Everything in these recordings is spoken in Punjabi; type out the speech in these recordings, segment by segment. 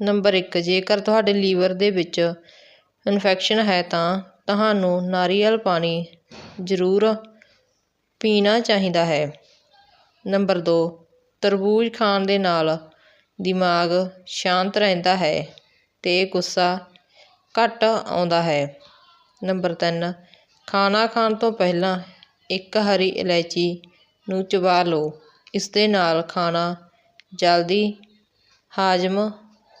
ਨੰਬਰ 1 ਜੇਕਰ ਤੁਹਾਡੇ ਲੀਵਰ ਦੇ ਵਿੱਚ ਇਨਫੈਕਸ਼ਨ ਹੈ ਤਾਂ ਤੁਹਾਨੂੰ ਨਾਰੀਅਲ ਪਾਣੀ ਜ਼ਰੂਰ ਪੀਣਾ ਚਾਹੀਦਾ ਹੈ। ਨੰਬਰ 2 ਤਰਬੂਜ ਖਾਣ ਦੇ ਨਾਲ ਦਿਮਾਗ ਸ਼ਾਂਤ ਰਹਿੰਦਾ ਹੈ ਅਤੇ ਗੁੱਸਾ ਘੱਟ ਆਉਂਦਾ ਹੈ। ਨੰਬਰ 3 ਖਾਣਾ ਖਾਣ ਤੋਂ ਪਹਿਲਾਂ ਇੱਕ ਹਰੀ ਇਲਾਇਚੀ ਨੂੰ ਚਬਾ ਲਓ। ਇਸ ਦੇ ਨਾਲ ਖਾਣਾ ਜਲਦੀ ਹਾਜ਼ਮ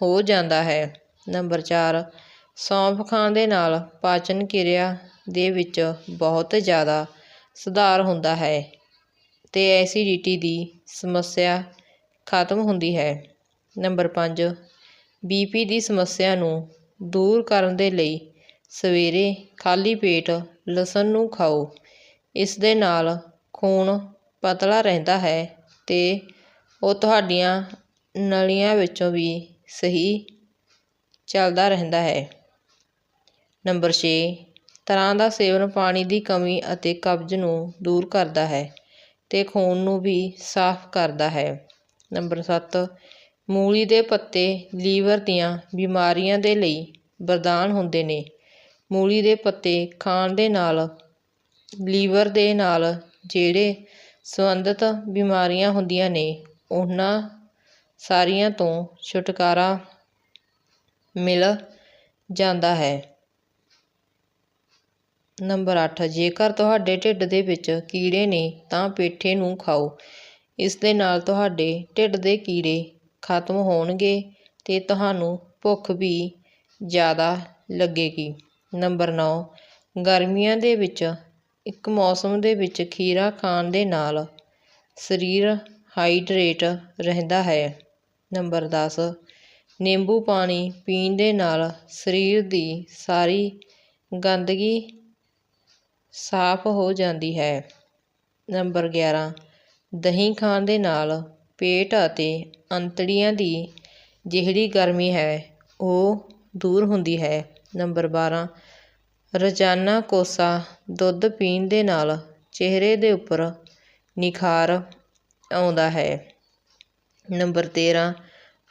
ਹੋ ਜਾਂਦਾ ਹੈ। ਨੰਬਰ ਚਾਰ, ਸੌਂਫ ਖਾਣ ਦੇ ਨਾਲ ਪਾਚਨ ਕਿਰਿਆ ਦੇ ਵਿੱਚ ਬਹੁਤ ਜ਼ਿਆਦਾ ਸੁਧਾਰ ਹੁੰਦਾ ਹੈ ਅਤੇ ਐਸੀਡਿਟੀ ਦੀ ਸਮੱਸਿਆ ਖਤਮ ਹੁੰਦੀ ਹੈ। ਨੰਬਰ ਪੰਜ, ਬੀ ਪੀ ਦੀ ਸਮੱਸਿਆ ਨੂੰ ਦੂਰ ਕਰਨ ਦੇ ਲਈ ਸਵੇਰੇ ਖਾਲੀ ਪੇਟ ਲਸਣ ਨੂੰ ਖਾਓ। ਇਸ ਦੇ ਨਾਲ ਖੂਨ ਪਤਲਾ ਰਹਿੰਦਾ ਹੈ ਅਤੇ ਉਹ ਤੁਹਾਡੀਆਂ ਨਲੀਆਂ ਵਿੱਚੋਂ ਵੀ ਸਹੀ ਚੱਲਦਾ ਰਹਿੰਦਾ ਹੈ। ਨੰਬਰ ਛੇ, ਤਰ੍ਹਾਂ ਦਾ ਸੇਵਨ ਪਾਣੀ ਦੀ ਕਮੀ ਅਤੇ ਕਬਜ਼ ਨੂੰ ਦੂਰ ਕਰਦਾ ਹੈ ਅਤੇ ਖੂਨ ਨੂੰ ਵੀ ਸਾਫ਼ ਕਰਦਾ ਹੈ। ਨੰਬਰ ਸੱਤ, ਮੂਲੀ ਦੇ ਪੱਤੇ ਲੀਵਰ ਦੀਆਂ ਬਿਮਾਰੀਆਂ ਦੇ ਲਈ ਵਰਦਾਨ ਹੁੰਦੇ ਨੇ। ਮੂਲੀ ਦੇ ਪੱਤੇ ਖਾਣ ਦੇ ਨਾਲ, ਲੀਵਰ ਦੇ ਨਾਲ ਜਿਹੜੇ ਸੰਬੰਧਿਤ ਬਿਮਾਰੀਆਂ ਹੁੰਦੀਆਂ ਨੇ, ਉਹਨਾਂ ਸਾਰੀਆਂ ਤੋਂ ਛੁਟਕਾਰਾ ਮਿਲ ਜਾਂਦਾ ਹੈ। ਨੰਬਰ 8 ਜੇਕਰ ਤੁਹਾਡੇ ਢਿੱਡ ਦੇ ਵਿੱਚ ਕੀੜੇ ਨੇ ਤਾਂ ਪੇਠੇ ਨੂੰ ਖਾਓ। ਇਸ ਦੇ ਨਾਲ ਤੁਹਾਡੇ ਢਿੱਡ ਦੇ ਕੀੜੇ ਖਤਮ ਹੋਣਗੇ ਅਤੇ ਤੁਹਾਨੂੰ ਭੁੱਖ ਵੀ ਜ਼ਿਆਦਾ ਲੱਗੇਗੀ। ਨੰਬਰ 9 ਗਰਮੀਆਂ ਦੇ ਵਿੱਚ, ਇੱਕ ਮੌਸਮ ਦੇ ਵਿੱਚ ਖੀਰਾ ਖਾਣ ਦੇ ਨਾਲ ਸਰੀਰ ਹਾਈਡਰੇਟ ਰਹਿੰਦਾ ਹੈ। ਨੰਬਰ ਦਸ। ਨਿੰਬੂ ਪਾਣੀ ਪੀਣ ਦੇ ਨਾਲ ਸਰੀਰ ਦੀ ਸਾਰੀ ਗੰਦਗੀ ਸਾਫ਼ ਹੋ ਜਾਂਦੀ ਹੈ। ਨੰਬਰ 11 ਦਹੀਂ ਖਾਣ ਦੇ ਨਾਲ ਪੇਟ ਅਤੇ ਅੰਤੜੀਆਂ ਦੀ ਜਿਹੜੀ ਗਰਮੀ ਹੈ, ਉਹ ਦੂਰ ਹੁੰਦੀ ਹੈ। ਨੰਬਰ 12 ਰੋਜ਼ਾਨਾ ਕੋਸਾ ਦੁੱਧ ਪੀਣ ਦੇ ਨਾਲ ਚਿਹਰੇ ਦੇ ਉੱਪਰ ਨਿਖਾਰ ਆਉਂਦਾ ਹੈ। ਨੰਬਰ 13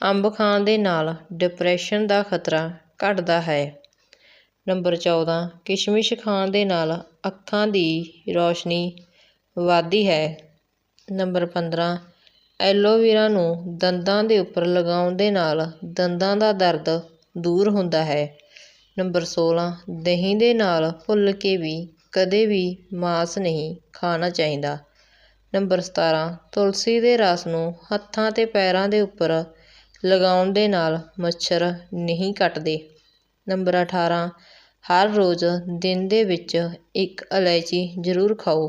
ਅੰਬ ਖਾਣ ਦੇ ਨਾਲ ਡਿਪਰੈਸ਼ਨ ਦਾ ਖਤਰਾ ਘਟਦਾ ਹੈ। ਨੰਬਰ 14 ਕਿਸ਼ਮਿਸ਼ ਖਾਣ ਦੇ ਨਾਲ ਅੱਖਾਂ ਦੀ ਰੌਸ਼ਨੀ ਵੱਧਦੀ ਹੈ। ਨੰਬਰ 15 ਐਲੋਵੇਰਾ ਨੂੰ ਦੰਦਾਂ ਦੇ ਉੱਪਰ ਲਗਾਉਣ ਦੇ ਨਾਲ ਦੰਦਾਂ ਦਾ ਦਰਦ ਦੂਰ ਹੁੰਦਾ ਹੈ। ਨੰਬਰ 16 ਦਹੀਂ ਦੇ ਨਾਲ ਭੁੱਲ ਕੇ ਵੀ ਕਦੇ ਵੀ ਮਾਸ ਨਹੀਂ ਖਾਣਾ ਚਾਹੀਦਾ। ਨੰਬਰ 17 ਤੁਲਸੀ ਦੇ ਰਸ ਨੂੰ ਹੱਥਾਂ ਅਤੇ ਪੈਰਾਂ ਦੇ ਉੱਪਰ ਲਗਾਉਣ ਦੇ ਨਾਲ ਮੱਛਰ ਨਹੀਂ ਕੱਟਦੇ। ਨੰਬਰ 18 ਹਰ ਰੋਜ਼ ਦਿਨ ਦੇ ਵਿੱਚ ਇੱਕ ਇਲਾਇਚੀ ਜ਼ਰੂਰ ਖਾਓ।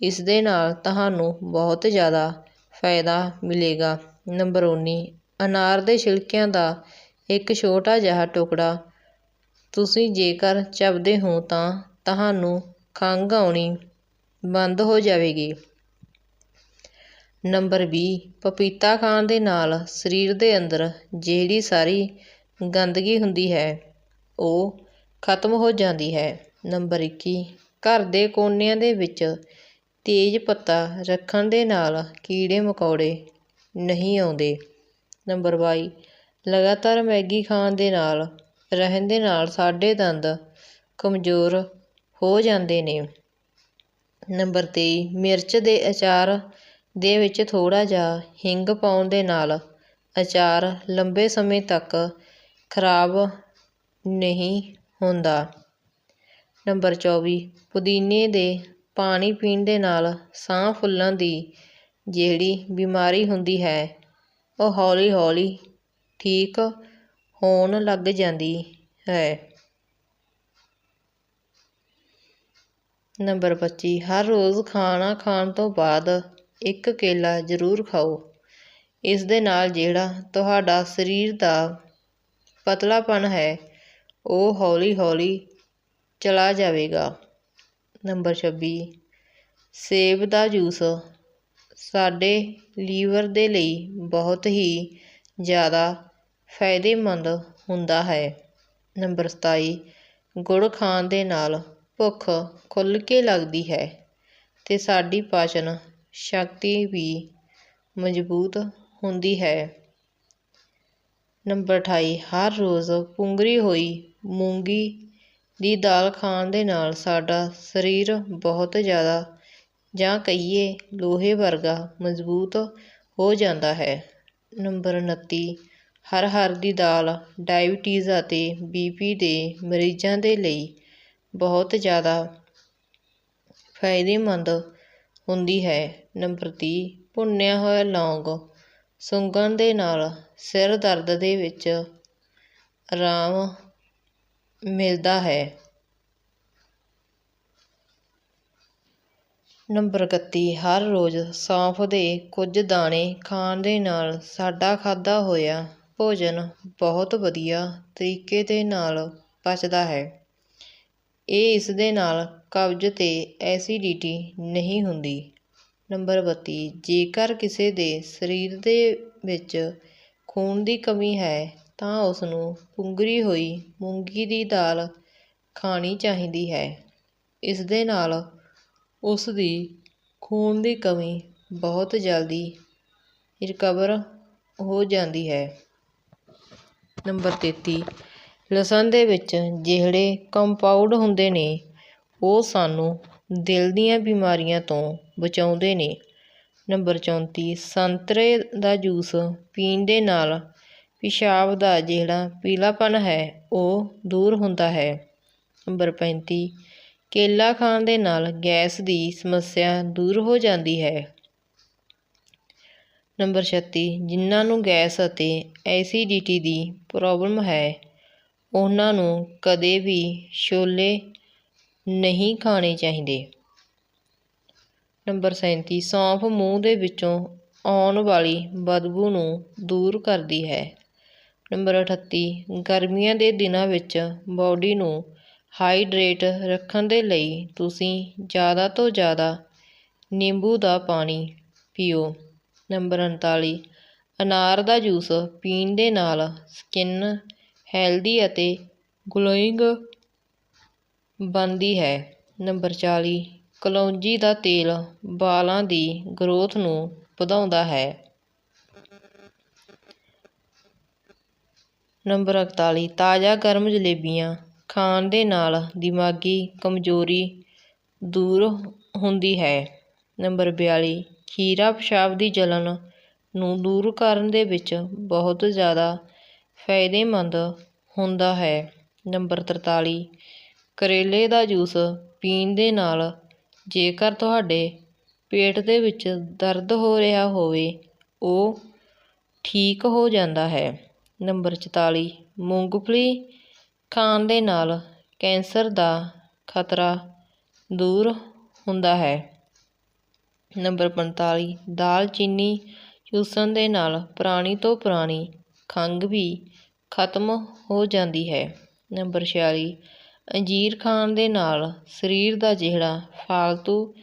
ਇਸ ਦੇ ਨਾਲ ਤੁਹਾਨੂੰ ਬਹੁਤ ਜ਼ਿਆਦਾ ਫਾਇਦਾ ਮਿਲੇਗਾ। ਨੰਬਰ 19 ਅਨਾਰ ਦੇ ਛਿਲਕਿਆਂ ਦਾ ਇੱਕ ਛੋਟਾ ਜਿਹਾ ਟੁਕੜਾ। ਤੁਸੀਂ ਜੇਕਰ ਚਬਦੇ ਹੋ ਤਾਂ ਤੁਹਾਨੂੰ ਖੰਘ ਆਉਣੀ ਬੰਦ ਹੋ ਜਾਵੇਗੀ। ਨੰਬਰ ਵੀਹ, ਪਪੀਤਾ ਖਾਣ ਦੇ ਨਾਲ ਸਰੀਰ ਦੇ ਅੰਦਰ ਜਿਹੜੀ ਸਾਰੀ ਗੰਦਗੀ ਹੁੰਦੀ ਹੈ, ਉਹ ਖਤਮ ਹੋ ਜਾਂਦੀ ਹੈ। ਨੰਬਰ 21 ਘਰ ਦੇ ਕੋਨਿਆਂ ਦੇ ਵਿੱਚ ਤੇਜ਼ ਪੱਤਾ ਰੱਖਣ ਦੇ ਨਾਲ ਕੀੜੇ ਮਕੌੜੇ ਨਹੀਂ ਆਉਂਦੇ। ਨੰਬਰ ਬਾਈ, ਲਗਾਤਾਰ ਮੈਗੀ ਖਾਣ ਦੇ ਨਾਲ ਰਹਿਣ ਦੇ ਨਾਲ ਸਾਡੇ ਦੰਦ ਕਮਜ਼ੋਰ ਹੋ ਜਾਂਦੇ ਨੇ। ਨੰਬਰ 23 ਮਿਰਚ ਦੇ ਅਚਾਰ ਦੇ ਵਿੱਚ ਥੋੜ੍ਹਾ ਜਿਹਾ ਹਿੰਗ ਪਾਉਣ ਦੇ ਨਾਲ ਅਚਾਰ ਲੰਬੇ ਸਮੇਂ ਤੱਕ ਖਰਾਬ ਨਹੀਂ ਹੁੰਦਾ। ਨੰਬਰ 24 ਪੁਦੀਨੇ ਦੇ ਪਾਣੀ ਪੀਣ ਦੇ ਨਾਲ ਸਾਹ ਫੁੱਲਣ ਦੀ ਜਿਹੜੀ ਬਿਮਾਰੀ ਹੁੰਦੀ ਹੈ, ਉਹ ਹੌਲੀ ਹੌਲੀ ਠੀਕ ਹੋਣ ਲੱਗ ਜਾਂਦੀ ਹੈ। ਨੰਬਰ 25 ਹਰ ਰੋਜ਼ ਖਾਣਾ ਖਾਣ ਤੋਂ ਬਾਅਦ ਇੱਕ ਕੇਲਾ ਜ਼ਰੂਰ ਖਾਓ। ਇਸ ਦੇ ਨਾਲ ਜਿਹੜਾ ਤੁਹਾਡਾ ਸਰੀਰ ਦਾ ਪਤਲਾਪਨ ਹੈ, ਉਹ ਹੌਲੀ ਹੌਲੀ ਚਲਾ ਜਾਵੇਗਾ। ਨੰਬਰ 26 ਸੇਬ ਦਾ ਜੂਸ ਸਾਡੇ ਲੀਵਰ ਦੇ ਲਈ ਬਹੁਤ ਹੀ ਜ਼ਿਆਦਾ ਫਾਇਦੇਮੰਦ ਹੁੰਦਾ ਹੈ। ਨੰਬਰ 27 ਗੁੜ ਖਾਣ ਦੇ ਨਾਲ ਭੁੱਖ ਖੁੱਲ੍ਹ ਕੇ ਲੱਗਦੀ ਹੈ ਅਤੇ ਸਾਡੀ ਪਾਚਨ ਸ਼ਕਤੀ ਵੀ ਮਜ਼ਬੂਤ ਹੁੰਦੀ ਹੈ। ਨੰਬਰ 28 ਹਰ ਰੋਜ਼ ਪੁੰਗਰੀ ਹੋਈ ਮੂੰਗੀ ਦੀ ਦਾਲ ਖਾਣ ਦੇ ਨਾਲ ਸਾਡਾ ਸਰੀਰ ਬਹੁਤ ਜ਼ਿਆਦਾ ਜਾਂ ਕਹੀਏ ਲੋਹੇ ਵਰਗਾ ਮਜ਼ਬੂਤ ਹੋ ਜਾਂਦਾ ਹੈ। ਨੰਬਰ 29 ਹਰ ਹਰ ਦੀ ਦਾਲ ਡਾਇਬਟੀਜ਼ ਅਤੇ ਬੀਪੀ ਦੇ ਮਰੀਜ਼ਾਂ ਦੇ ਲਈ ਬਹੁਤ ਜ਼ਿਆਦਾ ਫਾਇਦੇਮੰਦ ਹੁੰਦੀ ਹੈ। ਨੰਬਰ ਤੀਹ, ਭੁੰਨਿਆ ਹੋਇਆ ਲੌਂਗ। ਸੁੰਘਣ ਦੇ ਨਾਲ ਸਿਰ ਦਰਦ ਦੇ ਵਿੱਚ ਆਰਾਮ ਮਿਲਦਾ ਹੈ। ਨੰਬਰ 31 ਹਰ ਰੋਜ਼ ਸੌਂਫ ਦੇ ਕੁਝ ਦਾਣੇ ਖਾਣ ਦੇ ਨਾਲ ਸਾਡਾ ਖਾਧਾ ਹੋਇਆ ਭੋਜਨ ਬਹੁਤ ਵਧੀਆ ਤਰੀਕੇ ਦੇ ਨਾਲ ਪਚਦਾ ਹੈ। ਇਹ ਇਸ ਦੇ ਨਾਲ ਕਬਜ਼ ਤੇ ਐਸੀਡਿਟੀ ਨਹੀਂ ਹੁੰਦੀ। ਨੰਬਰ 32 ਜੇਕਰ ਕਿਸੇ ਦੇ ਸਰੀਰ ਦੇ ਵਿੱਚ ਖੂਨ ਦੀ ਕਮੀ ਹੈ, ਤਾਂ ਉਸ ਨੂੰ ਪੁੰਗਰੀ ਹੋਈ ਮੂੰਗੀ ਦੀ ਦਾਲ ਖਾਣੀ ਚਾਹੀਦੀ ਹੈ। ਇਸ ਦੇ ਨਾਲ ਉਸ ਦੀ ਖੂਨ ਦੀ ਕਮੀ ਬਹੁਤ ਜਲਦੀ ਰਿਕਵਰ ਹੋ ਜਾਂਦੀ ਹੈ। ਨੰਬਰ 33 ਲਸਣ ਦੇ ਵਿੱਚ ਜਿਹੜੇ ਕੰਪਾਊਂਡ ਹੁੰਦੇ ਨੇ, ਉਹ ਸਾਨੂੰ ਦਿਲ ਦੀਆਂ ਬਿਮਾਰੀਆਂ ਤੋਂ ਬਚਾਉਂਦੇ ਨੇ। ਨੰਬਰ 34 ਸੰਤਰੇ ਦਾ ਜੂਸ ਪੀਣ ਦੇ ਨਾਲ ਪਿਸ਼ਾਬ ਦਾ ਜਿਹੜਾ ਪੀਲਾਪਨ ਹੈ, ਉਹ ਦੂਰ ਹੁੰਦਾ ਹੈ। ਨੰਬਰ 35 ਕੇਲਾ ਖਾਣ ਦੇ ਨਾਲ ਗੈਸ ਦੀ ਸਮੱਸਿਆ ਦੂਰ ਹੋ ਜਾਂਦੀ ਹੈ। ਨੰਬਰ 36 ਜਿਨ੍ਹਾਂ ਨੂੰ ਗੈਸ ਅਤੇ ਐਸਿਡਿਟੀ ਦੀ ਪ੍ਰੋਬਲਮ ਹੈ ਉਹਨਾਂ ਨੂੰ ਕਦੇ ਵੀ ਛੋਲੇ ਨਹੀਂ ਖਾਣੇ ਚਾਹੀਦੇ। ਨੰਬਰ 37 ਸੌਂਫ ਮੂੰਹ ਦੇ ਵਿੱਚੋਂ ਆਉਣ ਵਾਲੀ ਬਦਬੂ ਨੂੰ ਦੂਰ ਕਰਦੀ ਹੈ। ਨੰਬਰ 38 ਗਰਮੀਆਂ ਦੇ ਦਿਨਾਂ ਵਿੱਚ ਬਾਡੀ ਨੂੰ ਹਾਈਡਰੇਟ ਰੱਖਣ ਦੇ ਲਈ ਤੁਸੀਂ ਜ਼ਿਆਦਾ ਤੋਂ ਜ਼ਿਆਦਾ ਨਿੰਬੂ ਦਾ ਪਾਣੀ ਪੀਓ। ਨੰਬਰ 39 ਅਨਾਰ ਦਾ ਜੂਸ ਪੀਣ ਦੇ ਨਾਲ ਸਕਿਨ ਹੈਲਦੀ ਅਤੇ ਗਲੋਇੰਗ ਬਣਦੀ ਹੈ। ਨੰਬਰ 40 ਕਲੌਂਜੀ ਦਾ ਤੇਲ ਵਾਲਾਂ ਦੀ ਗਰੋਥ ਨੂੰ ਵਧਾਉਂਦਾ ਹੈ। ਨੰਬਰ 41 ਤਾਜ਼ਾ ਗਰਮ ਜਲੇਬੀਆਂ ਖਾਣ ਦੇ ਨਾਲ ਦਿਮਾਗੀ ਕਮਜ਼ੋਰੀ ਦੂਰ ਹੁੰਦੀ ਹੈ। ਨੰਬਰ 42 ਖੀਰਾ ਪਿਸ਼ਾਬ ਦੀ ਜਲਨ ਨੂੰ ਦੂਰ ਕਰਨ ਦੇ ਵਿੱਚ ਬਹੁਤ ਜ਼ਿਆਦਾ ਫਾਇਦੇਮੰਦ ਹੁੰਦਾ ਹੈ। ਨੰਬਰ 43 ਕਰੇਲੇ ਦਾ ਜੂਸ ਪੀਣ ਦੇ ਨਾਲ ਜੇਕਰ ਤੁਹਾਡੇ ਪੇਟ ਦੇ ਵਿੱਚ ਦਰਦ ਹੋ ਰਿਹਾ ਹੋਵੇ, ਉਹ ਠੀਕ ਹੋ ਜਾਂਦਾ ਹੈ। ਨੰਬਰ 44 ਮੂੰਗਫਲੀ ਖਾਣ ਦੇ ਨਾਲ ਕੈਂਸਰ ਦਾ ਖਤਰਾ ਦੂਰ ਹੁੰਦਾ ਹੈ। ਨੰਬਰ 45 ਦਾਲਚੀਨੀ ਚੂਸਣ ਦੇ ਨਾਲ ਪੁਰਾਣੀ ਤੋਂ ਪੁਰਾਣੀ ਖੰਘ ਵੀ ਖਤਮ ਹੋ ਜਾਂਦੀ ਹੈ। ਨੰਬਰ 46 ਅੰਜੀਰ ਖਾਣ ਦੇ ਨਾਲ ਸਰੀਰ ਦਾ ਜਿਹੜਾ ਫਾਲਤੂ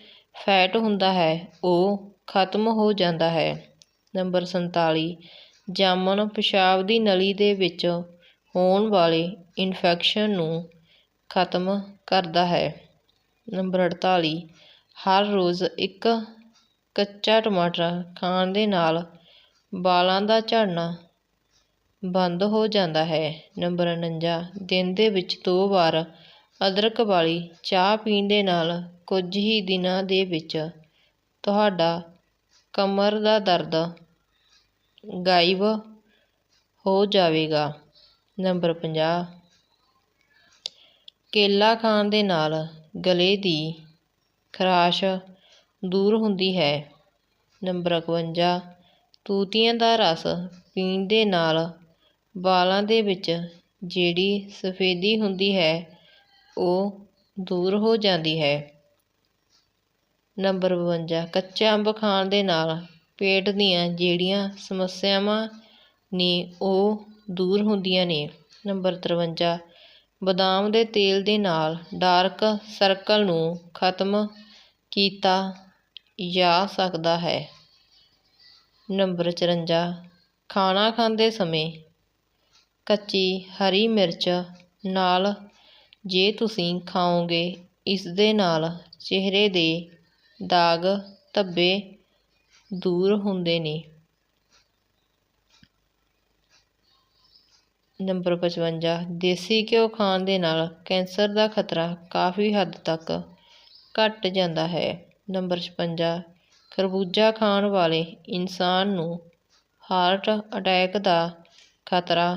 ਫੈਟ ਹੁੰਦਾ ਹੈ, ਉਹ ਖਤਮ ਹੋ ਜਾਂਦਾ ਹੈ। ਨੰਬਰ 47 ਜਾਮਣ ਪਿਸ਼ਾਬ ਦੀ ਨਲੀ ਦੇ ਵਿੱਚ ਹੋਣ ਵਾਲੇ ਇਨਫੈਕਸ਼ਨ ਨੂੰ ਖਤਮ ਕਰਦਾ ਹੈ। ਨੰਬਰ 48 ਹਰ ਰੋਜ਼ ਇੱਕ ਕੱਚਾ ਟਮਾਟਰ ਖਾਣ ਦੇ ਨਾਲ ਵਾਲਾਂ ਦਾ ਝੜਨਾ ਬੰਦ ਹੋ ਜਾਂਦਾ ਹੈ। ਨੰਬਰ 49 ਦਿਨ ਦੇ ਵਿੱਚ ਦੋ ਵਾਰ ਅਦਰਕ ਵਾਲੀ ਚਾਹ ਪੀਣ ਦੇ ਨਾਲ ਕੁਝ ਹੀ ਦਿਨਾਂ ਦੇ ਵਿੱਚ ਤੁਹਾਡਾ ਕਮਰ ਦਾ ਦਰਦ ਗਾਇਬ ਹੋ ਜਾਵੇਗਾ। ਨੰਬਰ 50 ਕੇਲਾ ਖਾਣ ਦੇ ਨਾਲ ਗਲੇ ਦੀ ਖਰਾਸ਼ ਦੂਰ ਹੁੰਦੀ ਹੈ। ਨੰਬਰ 51 ਤੂਤੀਆਂ ਦਾ ਰਸ ਪੀਣ ਦੇ ਨਾਲ ਵਾਲਾਂ ਦੇ ਵਿੱਚ ਜਿਹੜੀ ਸਫੇਦੀ ਹੁੰਦੀ ਹੈ, ਉਹ ਦੂਰ ਹੋ ਜਾਂਦੀ ਹੈ। ਨੰਬਰ 52 ਕੱਚਾ ਅੰਬ ਖਾਣ ਦੇ ਨਾਲ ਪੇਟ ਦੀਆਂ ਜਿਹੜੀਆਂ ਸਮੱਸਿਆਵਾਂ ਨੇ, ਉਹ ਦੂਰ ਹੁੰਦੀਆਂ ਨੇ। ਨੰਬਰ 53 ਬਦਾਮ ਦੇ ਤੇਲ ਦੇ ਨਾਲ ਡਾਰਕ ਸਰਕਲ ਨੂੰ ਖਤਮ ਕੀਤਾ ਜਾ ਸਕਦਾ ਹੈ। ਨੰਬਰ 54 ਖਾਣਾ ਖਾਂਦੇ ਸਮੇਂ ਕੱਚੀ ਹਰੀ ਮਿਰਚ ਨਾਲ ਜੇ ਤੁਸੀਂ ਖਾਓਗੇ, ਇਸ ਦੇ ਨਾਲ ਚਿਹਰੇ ਦੇ ਦਾਗ ਧੱਬੇ ਦੂਰ ਹੁੰਦੇ ਨੇ। ਨੰਬਰ 55 ਦੇਸੀ ਘਿਓ ਖਾਣ ਦੇ ਨਾਲ ਕੈਂਸਰ ਦਾ ਖਤਰਾ ਕਾਫੀ ਹੱਦ ਤੱਕ ਘਟ ਜਾਂਦਾ ਹੈ। ਨੰਬਰ 56 ਖਰਬੂਜਾ ਖਾਣ ਵਾਲੇ ਇਨਸਾਨ ਨੂੰ ਹਾਰਟ ਅਟੈਕ ਦਾ ਖਤਰਾ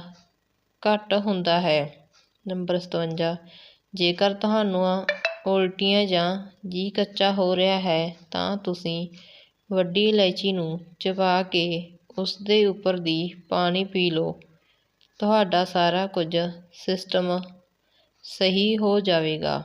ਘੱਟ ਹੁੰਦਾ ਹੈ। ਨੰਬਰ 57 ਜੇਕਰ ਤੁਹਾਨੂੰ ਉਲਟੀਆਂ ਜਾਂ ਜੀ ਕੱਚਾ ਹੋ ਰਿਹਾ ਹੈ, ਤਾਂ ਤੁਸੀਂ ਵੱਡੀ ਇਲਾਇਚੀ ਨੂੰ ਚਬਾ ਕੇ ਉਸ ਦੇ ਉੱਪਰ ਦੀ ਪਾਣੀ ਪੀ ਲਓ। ਤੁਹਾਡਾ ਸਾਰਾ ਕੁਝ ਸਿਸਟਮ ਸਹੀ ਹੋ ਜਾਵੇਗਾ।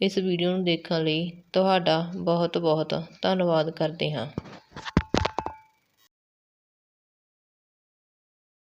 ਇਸ ਵੀਡੀਓ ਨੂੰ ਦੇਖਣ ਲਈ ਤੁਹਾਡਾ ਬਹੁਤ ਬਹੁਤ ਧੰਨਵਾਦ ਕਰਦੇ ਹਾਂ।